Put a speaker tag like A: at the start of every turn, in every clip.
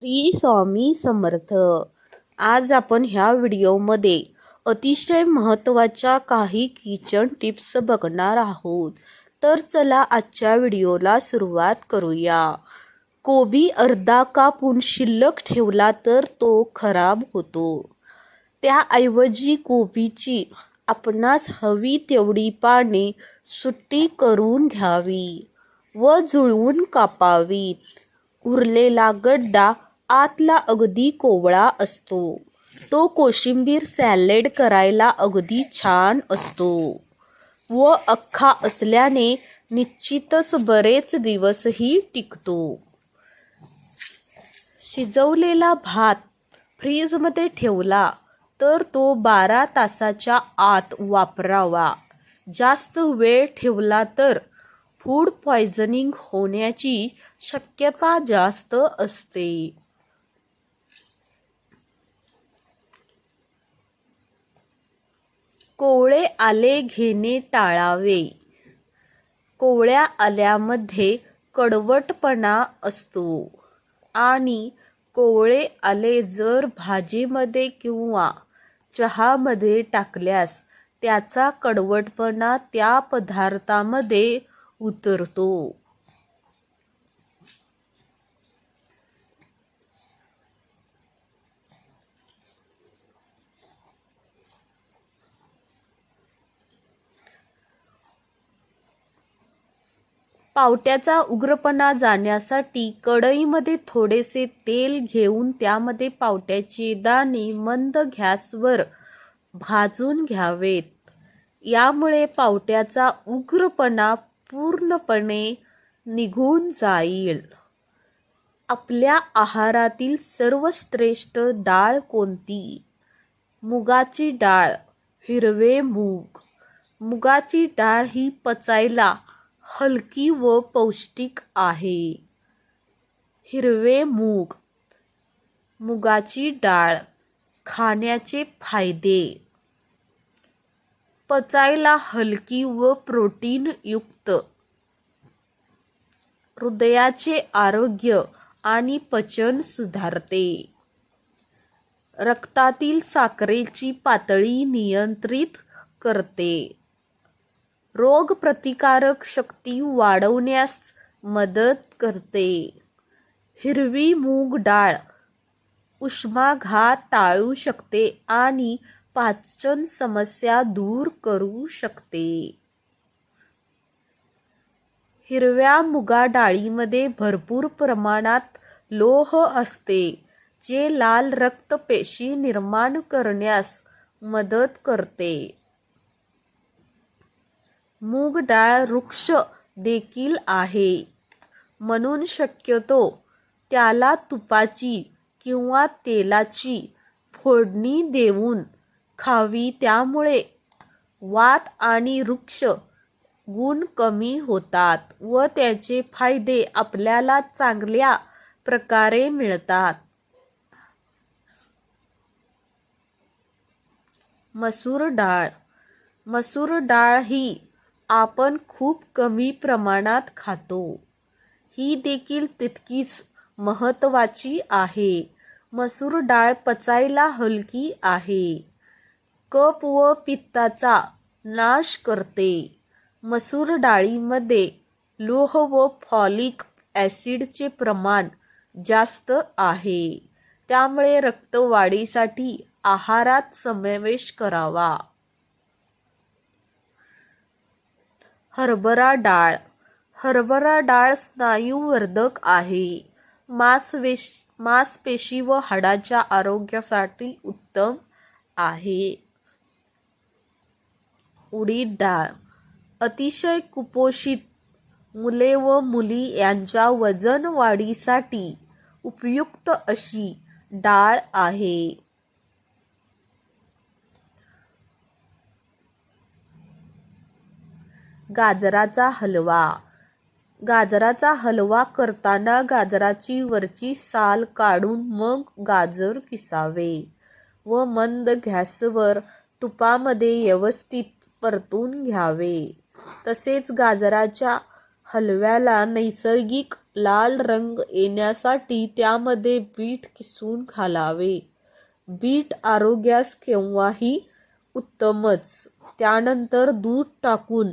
A: श्री स्वामी समर्थ. आज आपण ह्या व्हिडिओमध्ये अतिशय महत्त्वाच्या काही किचन टिप्स बघणार आहोत. तर चला आजच्या व्हिडिओला सुरुवात करूया. कोबी अर्धा कापून शिल्लक ठेवला तर तो खराब होतो. त्याऐवजी कोबीची आपणास हवी तेवढी पाने सुट्टी करून घ्यावी व जुळवून कापावीत. उरलेला गड्डा आतला अगदी कोवळा असतो. तो कोशिंबीर सॅलेड करायला अगदी छान असतो. व अख्खा असल्याने निश्चितच बरेच दिवसही टिकतो. शिजवलेला भात फ्रीजमध्ये ठेवला तर तो बारा तासाच्या आत वापरावा. जास्त वेळ ठेवला तर फूड पॉयझनिंग होण्याची शक्यता जास्त असते. कोवळे आले घेणे टाळावे. कोवळ्या आल्यामध्ये कडवटपणा असतो. आणि कोवळे आले जर भाजीमध्ये किंवा चहामध्ये टाकल्यास त्याचा कडवटपणा त्या पदार्थामध्ये उतरतो. पावट्याचा उग्रपणा जाण्यासाठी कढईमध्ये थोडेसे तेल घेऊन त्यामध्ये पावट्याचे दाणे मंद गॅसवर भाजून घ्यावेत. यामुळे पावट्याचा उग्रपणा पूर्णपणे निघून जाईल. आपल्या आहारातील सर्वश्रेष्ठ डाळ कोणती? मुगाची डाळ हिरवे मूग. मुगाची डाळ ही पचायला हलकी व पौष्टिक आहे. हिरवे मूग मुगाची डाळ खाण्याचे फायदे. पचायला हलकी व प्रोटीन युक्त. हृदयाचे आरोग्य आणि पचन सुधारते. रक्तातील साखरेची पातळी नियंत्रित करते. रोगप्रतिकारक शक्ती वाढवण्यास मदत करते. हिरवी मूग डाळ उष्माघात टाळू शकते आणि पाचन समस्या दूर करू शकते. हिरव्या मुगा डाळीमध्ये भरपूर प्रमाणात लोह असते जे लाल रक्तपेशी निर्माण करण्यास मदत करते. मूग डाळ वृक्ष देखील आहे. म्हणून शक्यतो त्याला तुपाची किंवा तेलाची फोडणी देऊन खावी. त्यामुळे वात आणि वृक्ष गुण कमी होतात व त्याचे फायदे आपल्याला चांगल्या प्रकारे मिळतात. मसूर डाळ. मसूर डाळ ही आपण खूप कमी प्रमाणात खातो. ही देखील तितकीच महत्त्वाची आहे. मसूर डाळ पचायला हलकी आहे. कफ व पित्ताचा नाश करते. मसूर डाळीमध्ये लोह व फॉलिक ॲसिडचे प्रमाण जास्त आहे. त्यामुळे रक्तवाढीसाठी आहारात समावेश करावा. हरभरा डाळ. हरभरा डाळ स्नायूवर्धक आहे. मांसपेश मांसपेशी व हाडाच्या आरोग्यासाठी उत्तम आहे. उडीद डाळ. अतिशय कुपोषित मुले व मुली यांच्या वजन वाढीसाठी उपयुक्त अशी डाळ आहे. गाजराचा हलवा. गाजराचा हलवा करताना गाजराची वरची साल काढून मग गाजर किसावे व मंद गॅसवर तुपामध्ये व्यवस्थित परतून घ्यावे. तसेच गाजराच्या हलव्याला नैसर्गिक लाल रंग येण्यासाठी त्यामध्ये बीट किसून घालावे. बीट आरोग्यास केव्हाही उत्तमच. त्यानंतर दूध टाकून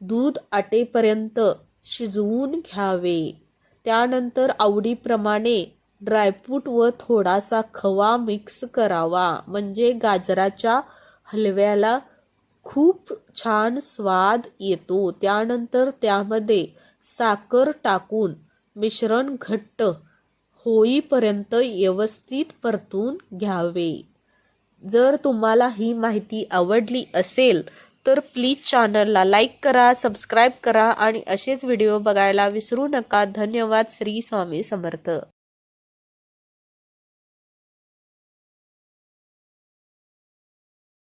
A: दूध आटेपर्यंत शिजवून घ्यावे. त्यानंतर आवडीप्रमाणे ड्रायफ्रूट व थोडासा खवा मिक्स करावा. म्हणजे गाजराच्या हलव्याला खूप छान स्वाद येतो. त्यानंतर त्यामध्ये साखर टाकून मिश्रण घट्ट होईपर्यंत व्यवस्थित परतून घ्यावे. जर तुम्हाला ही माहिती आवडली असेल तर प्लीज चॅनलला लाईक करा सबस्क्राईब करा आणि असेच व्हिडिओ बघायला विसरू नका. धन्यवाद. श्री स्वामी समर्थ.